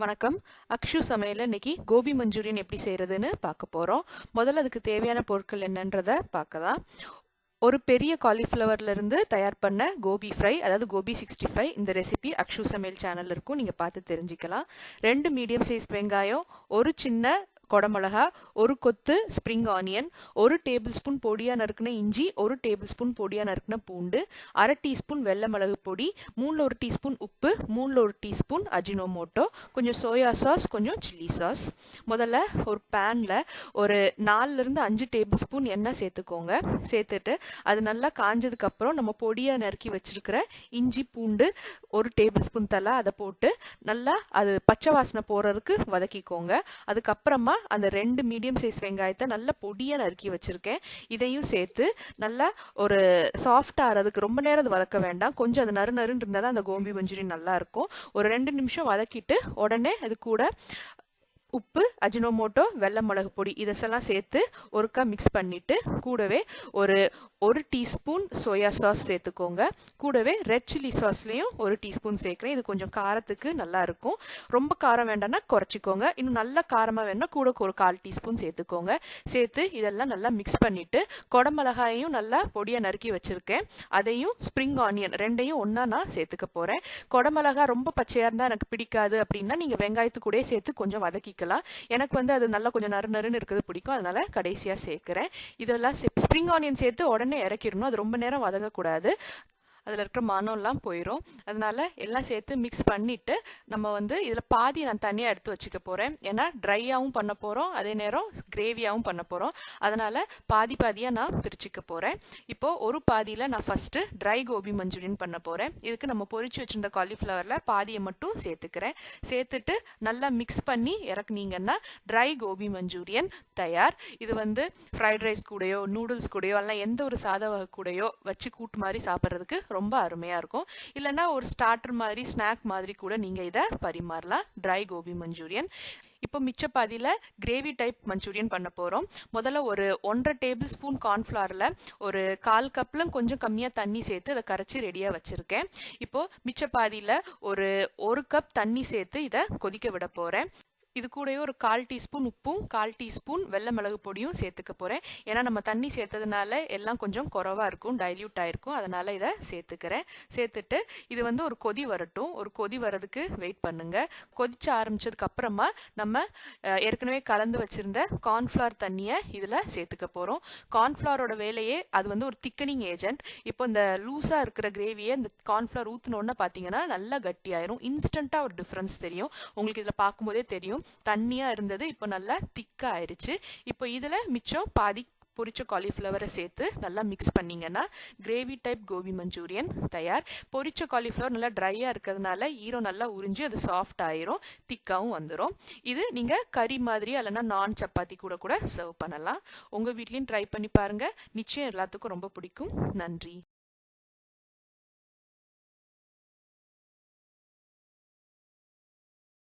வணக்கம். அக்ஷு சமையல் இன்னைக்கு கோபி மஞ்சூரியன் எப்படி செய்கிறதுன்னு பார்க்க போகிறோம் முதல்ல அதுக்கு தேவையான பொருட்கள் என்னன்றத பார்க்கலாம். ஒரு பெரிய காலிஃப்ளவர்லேருந்து தயார் பண்ண கோபி ஃப்ரை அதாவது கோபி சிக்ஸ்டி ஃபைவ் இந்த ரெசிபி அக்ஷு சமையல் சேனல் இருக்கும். நீங்கள் பார்த்து தெரிஞ்சுக்கலாம். ரெண்டு மீடியம் சைஸ் வெங்காயம் ஒரு சின்ன கொடமிளகா ஒரு கொத்து ஸ்ப்ரிங் ஆனியன் ஒரு டேபிள் ஸ்பூன் பொடியாக நறுக்குன இஞ்சி ஒரு டேபிள் ஸ்பூன் பொடியாக நறுக்குன பூண்டு அரை டீஸ்பூன் வெள்ளை மிளகு பொடி மூணில் ஒரு டீஸ்பூன் உப்பு மூணில் ஒரு டீஸ்பூன் அஜினோமோட்டோ கொஞ்சம் சோயா சாஸ் கொஞ்சம் சில்லி சாஸ் முதல்ல ஒரு பேனில் ஒரு நாலுலேருந்து அஞ்சு டேபிள் ஸ்பூன் எண்ணெய் சேர்த்துக்கோங்க. சேர்த்துட்டு அது நல்லா காஞ்சதுக்கப்புறம் நம்ம பொடியாக நறுக்கி வச்சுருக்கிற இஞ்சி பூண்டு ஒரு டேபிள் ஸ்பூன் தலை அதை போட்டு நல்லா அது பச்சை வாசனை போகிறதுக்கு வதக்கிக்கோங்க. அதுக்கப்புறமா அந்த ரெண்டு மீடியம் சைஸ் வெங்காயத்தை நல்லா பொடியாக நறுக்கி வச்சுருக்கேன். இதையும் சேர்த்து நல்லா ஒரு சாஃப்டாக அதுக்கு ரொம்ப நேரம் அது வதக்க வேண்டாம். கொஞ்சம் அது நறு நறுன்னு இருந்தால் தான் அந்த கோம்பி மஞ்சூரியன் நல்லாயிருக்கும் ஒரு ரெண்டு நிமிஷம் வதக்கிட்டு உடனே அது கூட உப்பு அஜினோமோட்டோ வெள்ளை மிளகு பொடி இதெல்லாம் சேர்த்து ஒருக்கா மிக்ஸ் பண்ணிவிட்டு கூடவே ஒரு ஒரு டீஸ்பூன் சோயா சாஸ் சேர்த்துக்கோங்க. கூடவே ரெட் சில்லி சாஸ்லேயும் ஒரு டீஸ்பூன் சேர்க்குறேன். இது கொஞ்சம் காரத்துக்கு நல்லா இருக்கும். ரொம்ப காரம் வேண்டாம்னா குறைச்சிக்கோங்க. இன்னும் நல்ல காரமாக வேணா கூட ஒரு கால் டீஸ்பூன் சேர்த்துக்கோங்க. சேர்த்து இதெல்லாம் நல்லா மிக்ஸ் பண்ணிவிட்டு குடமிளகாயையும் நல்லா பொடியாக நறுக்கி வச்சுருக்கேன். அதையும் ஸ்ப்ரிங் ஆனியன் ரெண்டையும் ஒன்றா நான் சேர்த்துக்க போகிறேன் குடமிளகா ரொம்ப பச்சையாக இருந்தால் எனக்கு பிடிக்காது அப்படின்னா நீங்கள் வெங்காயத்து கூட சேர்த்து கொஞ்சம் வதக்கி சேர்க்கலாம் எனக்கு வந்து அது நல்லா கொஞ்சம் நறு நறுன்னு இருக்கிறது பிடிக்கும். அதனால கடைசியாக சேர்க்குறேன். இதெல்லாம் ஸ்ப்ரிங் ஆனியன் சேர்த்து உடனே இறக்கிடணும். அது ரொம்ப நேரம் வதங்கக்கூடாது. அதில் இருக்கிற மனம்லாம் போயிடும் அதனால எல்லாம் சேர்த்து மிக்ஸ் பண்ணிட்டு நம்ம வந்து இதில் பாதி நான் தனியாக எடுத்து வச்சுக்க போகிறேன் ஏன்னா ட்ரையாகவும் பண்ண போகிறோம் அதே நேரம் கிரேவியாகவும் பண்ண போகிறோம் அதனால் பாதி பாதியாக நான் பிரிச்சுக்க போகிறேன் இப்போது ஒரு பாதியில் நான் ஃபஸ்ட்டு ட்ரை கோபி மஞ்சூரியன் பண்ண போகிறேன் இதுக்கு நம்ம பொரிச்சு வச்சுருந்த காலிஃப்ளவரில் பாதியை மட்டும் சேர்த்துக்கிறேன். சேர்த்துட்டு நல்லா மிக்ஸ் பண்ணி இறக்குனீங்கன்னா ட்ரை கோபி மஞ்சூரியன் தயார். இது வந்து ஃப்ரைட் ரைஸ் கூடயோ நூடுல்ஸ் கூடயோ எல்லாம் எந்த ஒரு சாத வகை கூடயோ வச்சு கூட்டு மாதிரி சாப்பிட்றதுக்கு ரொம்ப ரொம்ப அருமையாக இருக்கும். இல்லைன்னா ஒரு ஸ்டார்டர் மாதிரி ஸ்நாக் மாதிரி கூட நீங்கள் இதை பரிமாறலாம். ட்ரை கோபி மஞ்சூரியன் இப்போ மிச்ச பாதியில் கிரேவி டைப் மஞ்சூரியன் பண்ண போகிறோம் முதல்ல ஒரு ஒன்றரை டேபிள் ஸ்பூன் கார்ன்ஃப்ளவரில் ஒரு கால் கப்பில் கொஞ்சம் கம்மியாக தண்ணி சேர்த்து அதை கரைச்சி ரெடியாக வச்சுருக்கேன். இப்போது மிச்ச பாதியில் ஒரு ஒரு கப் தண்ணி சேர்த்து இதை கொதிக்க விட போகிறேன் இது கூடவே ஒரு கால் டீஸ்பூன் உப்பும் கால் டீஸ்பூன் வெள்ளை மிளகு பொடியும் சேர்த்துக்க போகிறேன் ஏன்னா நம்ம தண்ணி சேர்த்ததுனால எல்லாம் கொஞ்சம் குறவாக இருக்கும் டைல்யூட் ஆகிருக்கும் அதனால் இதை சேர்த்துக்கிறேன். சேர்த்துட்டு இது வந்து ஒரு கொதி வரட்டும். ஒரு கொதி வரதுக்கு வெயிட் பண்ணுங்க. கொதிச்ச ஆரம்பிச்சதுக்கப்புறமா நம்ம ஏற்கனவே கலந்து வச்சிருந்த கார்ன்ஃப்ளவர் தண்ணியை இதில் சேர்த்துக்க போகிறோம் கார்ன்ஃப்ளவரோட வேலையே அது வந்து ஒரு திக்கனிங் ஏஜென்ட் இப்போ இந்த லூஸாக இருக்கிற கிரேவியை இந்த கார்ன்ஃப்ளவர் ஊற்றினோன்னு பார்த்தீங்கன்னா நல்லா கட்டியாயிரும். இன்ஸ்டண்ட்டாக ஒரு டிஃப்ரென்ஸ் தெரியும். உங்களுக்கு இதில் பார்க்கும்போதே தெரியும். தண்ணியாக இருந்தது இப்போ நல்லா திக்காக ஆயிடுச்சு இப்போ இதில் மிச்சம் பாதி பொரிச்ச காலிஃப்ளவரை சேர்த்து நல்லா மிக்ஸ் பண்ணிங்கன்னா கிரேவி டைப் கோபி மஞ்சூரியன் தயார். பொரிச்ச காலிஃப்ளவர் நல்லா ட்ரையாக இருக்கிறதுனால ஈரம் நல்லா உறிஞ்சி அது சாஃப்ட் ஆயிரும் திக்காகவும் வந்துடும் இது நீங்கள் கறி மாதிரி இல்லைன்னா நான் சப்பாத்தி கூட கூட சர்வ் பண்ணலாம். உங்கள் வீட்லேயும் ட்ரை பண்ணி பாருங்கள் நிச்சயம் எல்லாத்துக்கும் ரொம்ப பிடிக்கும். நன்றி.